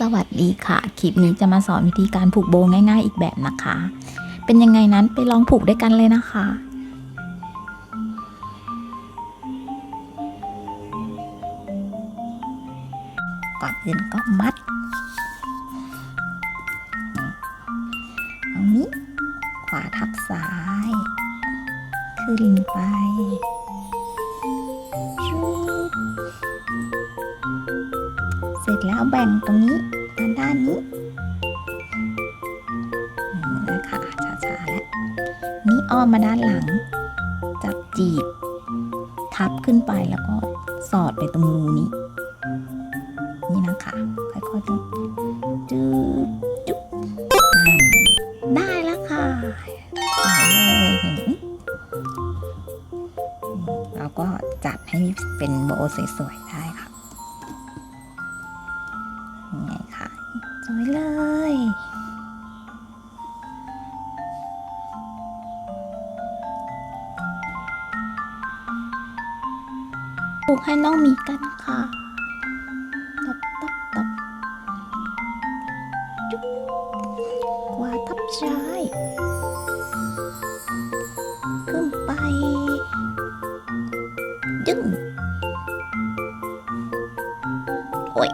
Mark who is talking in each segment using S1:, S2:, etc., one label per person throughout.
S1: สวัสดีค่ะ คลิปนี้จะมาสอนวิธีการผูกโบง่าย ๆ อีกแบบนะคะ เป็นยังไงนั้นไปลองผูกด้วยกันเลยนะคะ ก่อนอื่นก็มัด เอานี้ ขวาทับซ้าย ขึ้นไป เสร็จแล้วแบ่งตรงนี้มาด้านนี้นะคะช้าๆแล้วนี่อ้อมมาด้านหลัง จับจีบ ทับขึ้นไปแล้วก็สอดไปตรงรูนี้ นี่นะคะค่อยๆจุ๊บจุ๊บได้แล้วค่ะสวยเลยเห็นไหมอืมเราก็จัดให้เป็นโบว์สวยๆได้ วยเลย ปลูกให้น้องมีกันค่ะตบตบตบจุ๊บขวาทับซ้ายขึ้นไป ดึงโอ้ย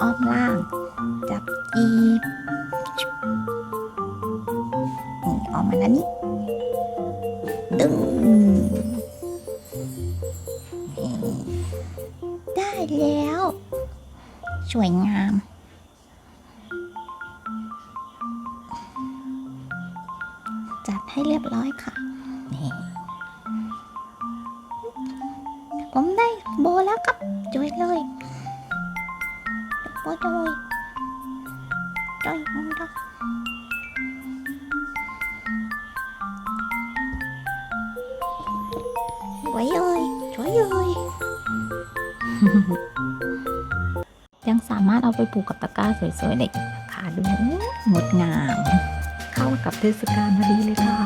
S1: อ้อมล่าง จับจีบนี่ออกมาแล้วนี่ดึงได้แล้ว สวยงามจัดให้เรียบร้อยค่ะนี่ผมได้โบแล้วครับจอยเลย โบจอยจอยมองดอกสวยเลยสวยเลยยังสามารถเอาไปปลูกกับตะกร้าสวยๆได้อีกนะคะดูงดงาม เข้ากับเทศกาลพอดีเลยค่ะ